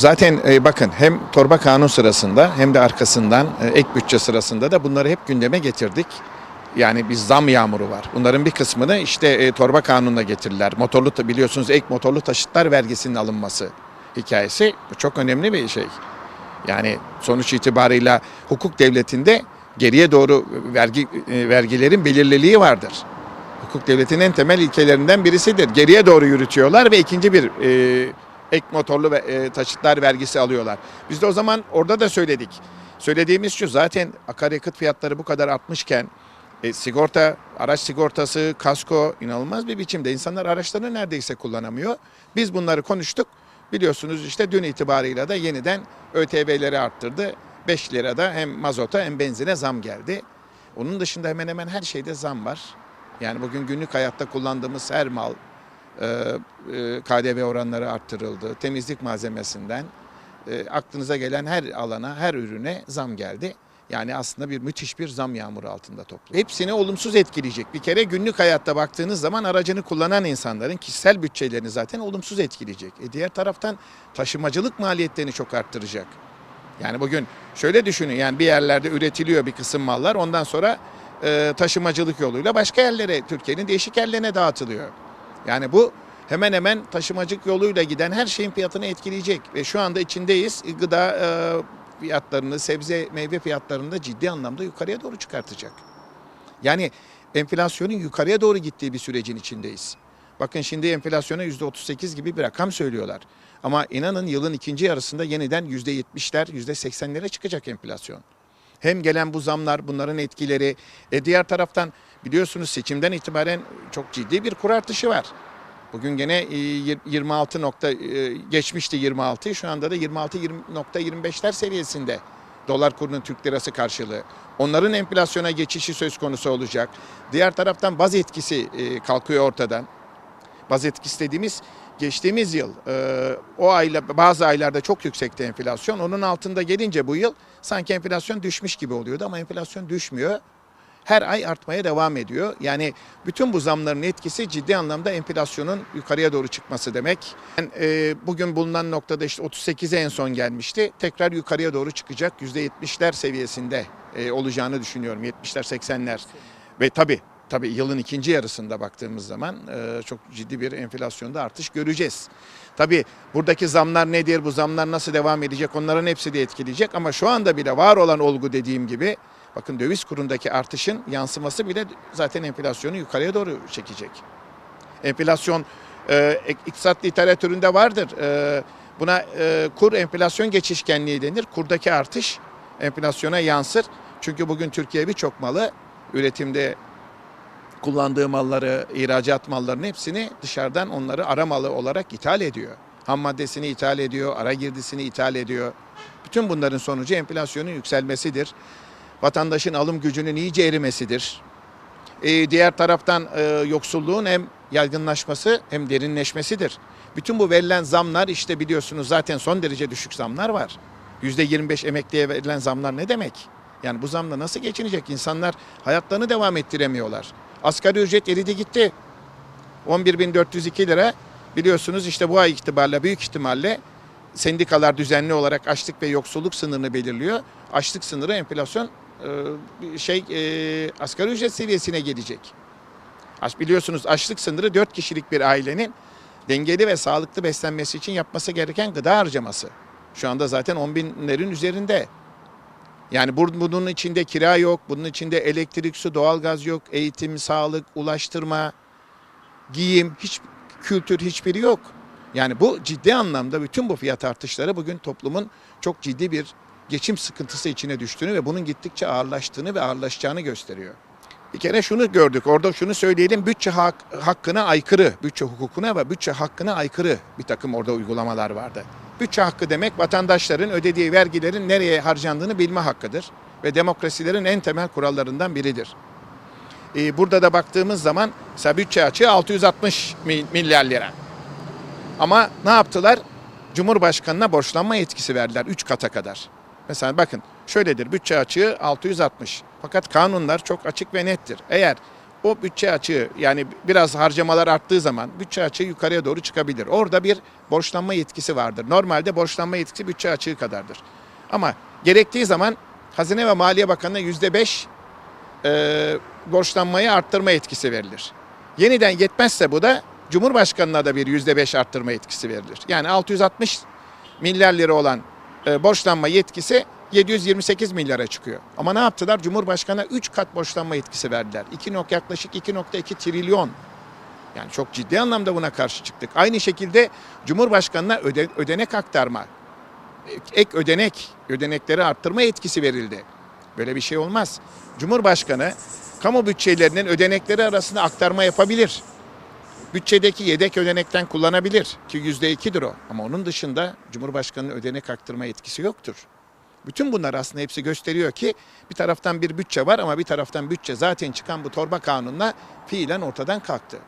Zaten e, bakın hem torba kanun sırasında hem de arkasından e, ek bütçe sırasında da bunları hep gündeme getirdik. Yani bir zam yağmuru var. Bunların bir kısmını işte e, torba kanununa getirdiler. Motorlu biliyorsunuz ek motorlu taşıtlar vergisinin alınması hikayesi. Bu çok önemli bir şey. Yani sonuç itibarıyla hukuk devletinde geriye doğru vergi e, vergilerin belirliliği vardır. Hukuk devletinin en temel ilkelerinden birisidir. Geriye doğru yürütüyorlar ve ikinci bir e, ek motorlu ve e, taşıtlar vergisi alıyorlar. Biz de o zaman orada da söyledik. Söylediğimiz şu zaten akaryakıt fiyatları bu kadar artmışken e, sigorta, araç sigortası, kasko inanılmaz bir biçimde. insanlar araçlarını neredeyse kullanamıyor. Biz bunları konuştuk. Biliyorsunuz işte dün itibarıyla da yeniden ÖTV'leri arttırdı. 5 lirada hem mazota hem benzine zam geldi. Onun dışında hemen hemen her şeyde zam var. Yani bugün günlük hayatta kullandığımız her mal, KDV oranları arttırıldı. Temizlik malzemesinden e, aklınıza gelen her alana, her ürüne zam geldi. Yani aslında bir müthiş bir zam yağmuru altında toplum. Hepsini olumsuz etkileyecek. Bir kere günlük hayatta baktığınız zaman aracını kullanan insanların kişisel bütçelerini zaten olumsuz etkileyecek. E diğer taraftan taşımacılık maliyetlerini çok arttıracak. Yani bugün şöyle düşünün yani bir yerlerde üretiliyor bir kısım mallar ondan sonra e, taşımacılık yoluyla başka yerlere Türkiye'nin değişik yerlerine dağıtılıyor. Yani bu hemen hemen taşımacılık yoluyla giden her şeyin fiyatını etkileyecek ve şu anda içindeyiz gıda e, fiyatlarını, sebze meyve fiyatlarını da ciddi anlamda yukarıya doğru çıkartacak. Yani enflasyonun yukarıya doğru gittiği bir sürecin içindeyiz. Bakın şimdi enflasyona %38 gibi bir rakam söylüyorlar. Ama inanın yılın ikinci yarısında yeniden %70'ler, %80'lere çıkacak enflasyon. Hem gelen bu zamlar, bunların etkileri, e diğer taraftan biliyorsunuz seçimden itibaren çok ciddi bir kur artışı var. Bugün gene e, yir- 26 nokta e, geçmişti 26, şu anda da 26.25'ler seviyesinde dolar kurunun Türk lirası karşılığı. Onların enflasyona geçişi söz konusu olacak. Diğer taraftan baz etkisi e, kalkıyor ortadan. Baz etkisi dediğimiz geçtiğimiz yıl e, o ayla bazı aylarda çok yüksekti enflasyon. Onun altında gelince bu yıl sanki enflasyon düşmüş gibi oluyordu ama enflasyon düşmüyor. Her ay artmaya devam ediyor. Yani bütün bu zamların etkisi ciddi anlamda enflasyonun yukarıya doğru çıkması demek. Yani, e, bugün bulunan noktada işte 38'e en son gelmişti. Tekrar yukarıya doğru çıkacak. %70'ler seviyesinde e, olacağını düşünüyorum. 70'ler 80'ler. Ve tabii tabii yılın ikinci yarısında baktığımız zaman e, çok ciddi bir enflasyonda artış göreceğiz. Tabii buradaki zamlar nedir, bu zamlar nasıl devam edecek onların hepsi de etkileyecek. Ama şu anda bile var olan olgu dediğim gibi bakın döviz kurundaki artışın yansıması bile zaten enflasyonu yukarıya doğru çekecek. Enflasyon e, iktisat literatüründe vardır. E, buna e, kur enflasyon geçişkenliği denir. Kurdaki artış enflasyona yansır. Çünkü bugün Türkiye birçok malı üretimde kullandığı malları, ihracat mallarının hepsini dışarıdan onları ara malı olarak ithal ediyor. Ham maddesini ithal ediyor, ara girdisini ithal ediyor. Bütün bunların sonucu enflasyonun yükselmesidir. Vatandaşın alım gücünün iyice erimesidir. Ee, diğer taraftan e, yoksulluğun hem yaygınlaşması hem derinleşmesidir. Bütün bu verilen zamlar işte biliyorsunuz zaten son derece düşük zamlar var. %25 emekliye verilen zamlar ne demek? Yani bu zamla nasıl geçinecek? İnsanlar hayatlarını devam ettiremiyorlar. Asgari ücret eridi gitti. 11.402 lira biliyorsunuz işte bu ay itibariyle büyük ihtimalle sendikalar düzenli olarak açlık ve yoksulluk sınırını belirliyor. Açlık sınırı enflasyon e, şey e, asgari ücret seviyesine gelecek. Biliyorsunuz açlık sınırı 4 kişilik bir ailenin dengeli ve sağlıklı beslenmesi için yapması gereken gıda harcaması. Şu anda zaten 10 binlerin üzerinde. Yani bunun içinde kira yok, bunun içinde elektrik, su, doğalgaz yok, eğitim, sağlık, ulaştırma, giyim, hiç kültür hiçbiri yok. Yani bu ciddi anlamda bütün bu fiyat artışları bugün toplumun çok ciddi bir geçim sıkıntısı içine düştüğünü ve bunun gittikçe ağırlaştığını ve ağırlaşacağını gösteriyor. Bir kere şunu gördük. Orada şunu söyleyelim. Bütçe hak, hakkına aykırı, bütçe hukukuna ve bütçe hakkına aykırı bir takım orada uygulamalar vardı. Bütçe hakkı demek vatandaşların ödediği vergilerin nereye harcandığını bilme hakkıdır ve demokrasilerin en temel kurallarından biridir. Ee, burada da baktığımız zaman mesela bütçe açığı 660 mi- milyar lira. Ama ne yaptılar? Cumhurbaşkanına borçlanma yetkisi verdiler 3 kata kadar. Mesela bakın şöyledir bütçe açığı 660. Fakat kanunlar çok açık ve nettir. Eğer o bütçe açığı yani biraz harcamalar arttığı zaman bütçe açığı yukarıya doğru çıkabilir. Orada bir borçlanma yetkisi vardır. Normalde borçlanma yetkisi bütçe açığı kadardır. Ama gerektiği zaman Hazine ve Maliye Bakanı'na yüzde beş borçlanmayı arttırma yetkisi verilir. Yeniden yetmezse bu da Cumhurbaşkanı'na da bir yüzde beş arttırma yetkisi verilir. Yani 660 milyar lira olan e, borçlanma yetkisi 728 milyara çıkıyor. Ama ne yaptılar? Cumhurbaşkanı'na 3 kat borçlanma yetkisi verdiler. 2 nok yaklaşık 2.2 trilyon. Yani çok ciddi anlamda buna karşı çıktık. Aynı şekilde Cumhurbaşkanı'na öde, ödenek aktarma, ek ödenek, ödenekleri arttırma yetkisi verildi. Böyle bir şey olmaz. Cumhurbaşkanı kamu bütçelerinin ödenekleri arasında aktarma yapabilir. Bütçedeki yedek ödenekten kullanabilir ki yüzde ikidir o. Ama onun dışında Cumhurbaşkanı'nın ödenek aktarma yetkisi yoktur. Bütün bunlar aslında hepsi gösteriyor ki bir taraftan bir bütçe var ama bir taraftan bütçe zaten çıkan bu torba kanunla fiilen ortadan kalktı.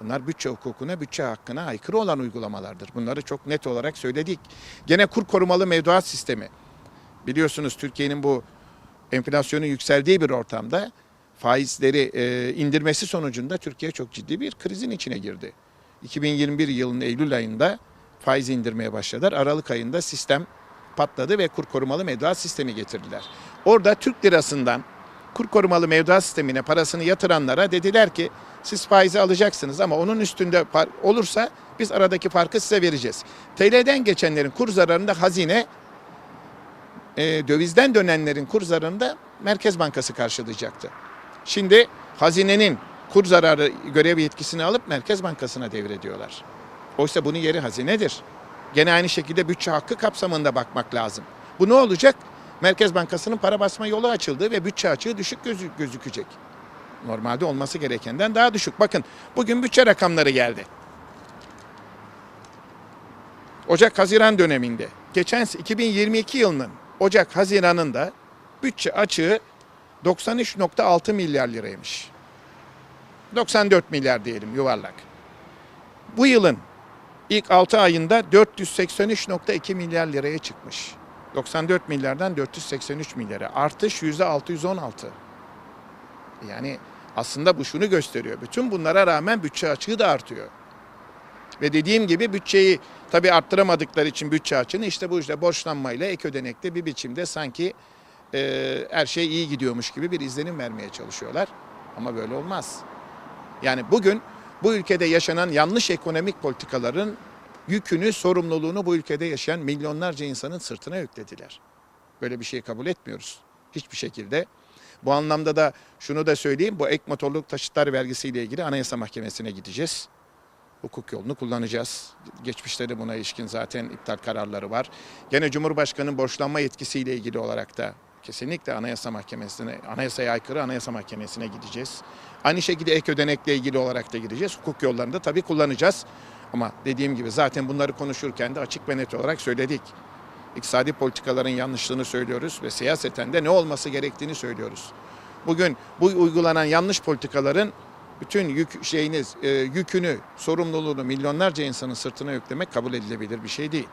Bunlar bütçe hukukuna, bütçe hakkına aykırı olan uygulamalardır. Bunları çok net olarak söyledik. Gene kur korumalı mevduat sistemi. Biliyorsunuz Türkiye'nin bu enflasyonun yükseldiği bir ortamda faizleri e, indirmesi sonucunda Türkiye çok ciddi bir krizin içine girdi. 2021 yılının Eylül ayında faiz indirmeye başladılar. Aralık ayında sistem patladı ve kur korumalı mevduat sistemi getirdiler. Orada Türk lirasından kur korumalı mevduat sistemine parasını yatıranlara dediler ki siz faizi alacaksınız ama onun üstünde olursa biz aradaki farkı size vereceğiz. TL'den geçenlerin kur zararını da hazine, e, dövizden dönenlerin kur zararını da Merkez Bankası karşılayacaktı. Şimdi hazinenin kur zararı görev yetkisini alıp Merkez Bankası'na devrediyorlar. Oysa bunun yeri hazinedir. Gene aynı şekilde bütçe hakkı kapsamında bakmak lazım. Bu ne olacak? Merkez Bankası'nın para basma yolu açıldı ve bütçe açığı düşük gözü- gözükecek. Normalde olması gerekenden daha düşük. Bakın bugün bütçe rakamları geldi. Ocak-Haziran döneminde geçen se- 2022 yılının Ocak-Haziran'ında bütçe açığı 93.6 milyar liraymış. 94 milyar diyelim yuvarlak. Bu yılın ilk 6 ayında 483.2 milyar liraya çıkmış. 94 milyardan 483 milyara. Artış %616. Yani aslında bu şunu gösteriyor. Bütün bunlara rağmen bütçe açığı da artıyor. Ve dediğim gibi bütçeyi tabii arttıramadıkları için bütçe açığını işte bu işte borçlanmayla ek ödenekte bir biçimde sanki e, her şey iyi gidiyormuş gibi bir izlenim vermeye çalışıyorlar. Ama böyle olmaz. Yani bugün bu ülkede yaşanan yanlış ekonomik politikaların yükünü, sorumluluğunu bu ülkede yaşayan milyonlarca insanın sırtına yüklediler. Böyle bir şeyi kabul etmiyoruz. Hiçbir şekilde. Bu anlamda da şunu da söyleyeyim. Bu ek motorluk taşıtlar vergisiyle ilgili Anayasa Mahkemesi'ne gideceğiz. Hukuk yolunu kullanacağız. Geçmişte de buna ilişkin zaten iptal kararları var. Gene Cumhurbaşkanı'nın borçlanma yetkisiyle ilgili olarak da kesinlikle Anayasa Mahkemesi'ne, Anayasaya aykırı Anayasa Mahkemesi'ne gideceğiz. Aynı şekilde ek ödenekle ilgili olarak da gideceğiz. Hukuk yollarını da tabii kullanacağız. Ama dediğim gibi zaten bunları konuşurken de açık ve net olarak söyledik. İktisadi politikaların yanlışlığını söylüyoruz ve siyaseten de ne olması gerektiğini söylüyoruz. Bugün bu uygulanan yanlış politikaların bütün yük şeyiniz, e, yükünü, sorumluluğunu milyonlarca insanın sırtına yüklemek kabul edilebilir bir şey değil.